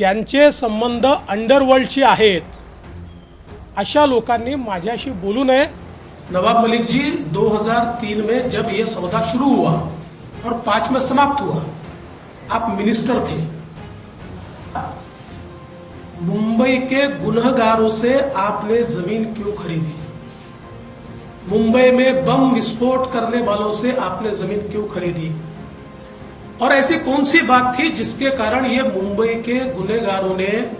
ज्यांचे संबंध अंडरवर्ल्डशी आहेत अशा लोकांनी माझ्याशी बोलू नये. नवाब मलिक जी 2003 में जब ये सौदा शुरू हुआ और पाँच में समाप्त हुआ आप मिनिस्टर थे। मुंबई के गुनहगारों से आपने जमीन क्यों खरीदी? मुंबई में बम विस्फोट करने वालों से आपने जमीन क्यों खरीदी? और ऐसी कौन सी बात थी जिसके कारण ये मुंबई के गुनेगारों ने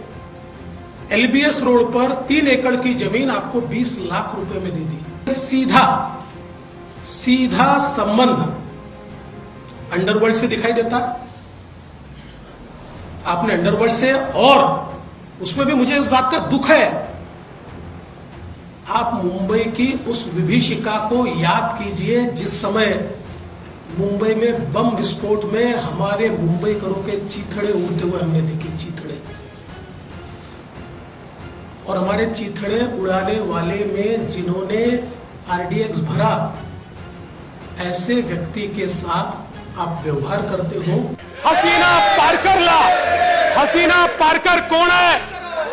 एलबीएस रोड पर तीन एकड़ की ज़मीन आपको 20 लाख रुपए में दे दी? सीधा सीधा संबंध अंडरवर्ल्ड से दिखाई देता। आपने अंडरवर्ल्ड से और उसमें भी मुझे इस बात का दुख है। आप मुंबई की उस विभीषिका को याद कीजिए जिस समय मुंबई में बम विस्फोट में हमारे मुंबई करों के चीथड़े उड़ते हुए हमने देखे चीथड़े। और हमारे चीथड़े उड़ाने वाले में जिन्होंने आरडीएक्स भरा, ऐसे व्यक्ति के साथ आप व्यवहार करते हो। हसीना पारकर ला। हसीना पारकर कौन है?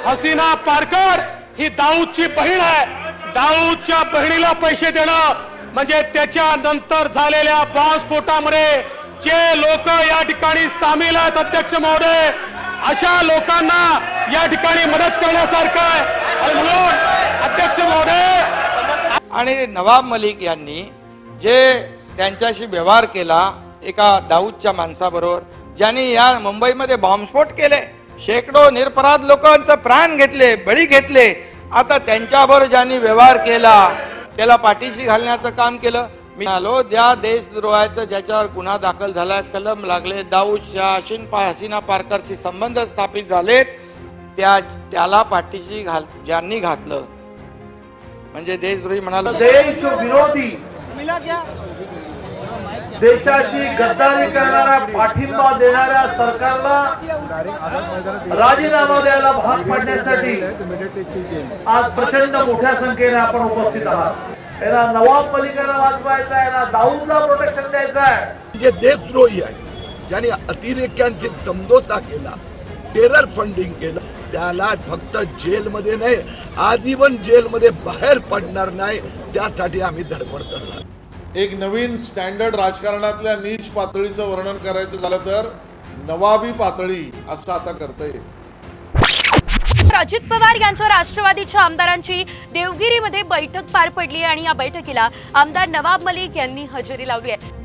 हसीना पारकर ही दाऊदची बहीण आहे दाऊदच्या बहिणीला पैसे देणं म्हणजे त्याच्यानंतर झालेल्या बॉम्बस्फोटामध्ये जे लोक या ठिकाणी सामील आहेत अध्यक्ष महोदय अशा लोकांना या ठिकाणी मदत करण्यासारखं आहे. आणि म्हणून अध्यक्ष महोदय आणि नवाब मलिक यांनी जे त्यांच्याशी व्यवहार केला एका दाऊदच्या माणसाबरोबर ज्यांनी या मुंबईमध्ये बॉम्बस्फोट केले शेकडो निरपराध लोकांचं प्राण घेतले बळी घेतले आता त्यांच्याबरोबर ज्यांनी व्यवहार केला त्याला पाठीशी घालण्याचं काम केलं. मी आलो ज्या देशद्रोहाचं ज्याच्यावर गुन्हा दाखल झाला कलम लागले दाऊद शाह हसीन पा हसीना पारकरशी संबंध स्थापित झालेत. त्या त्याला पाठीशी घाल ज्यांनी घातलं. म्हणजे देशद्रोही म्हणाला देश विरोधी. देशाशी गद्दारी करणाऱ्या पाठिंबा देणाऱ्या सरकारला राजीनामा द्यायला भाग पाडण्यासाठी आज प्रचंड मोठ्या संख्येने आपण उपस्थित आहात. याला नवाब पलीकडे वाचवायचा आहे दाऊदला प्रोटेक्शन द्यायचं आहे. जे देशद्रोही आहे ज्याने अतिरेक्यांची समझोता केला टेरर फंडिंग केलं त्याला फक्त जेलमध्ये नाही आजीवन जेलमध्ये बाहेर पडणार नाही त्यासाठी आम्ही धडपड करणार. एक नवीन स्टँडर्ड राजकारणातल्या नीच पातळीचं वर्णन करायचं झालं तर नवाबी पातळी असं आता करता येईल अजित पवार यांच्या राष्ट्रवादीच्या आमदारांची देवगिरीमध्ये बैठक पार पडली आणि या बैठकीला आमदार नवाब मलिक यांनी हजेरी लावली आहे.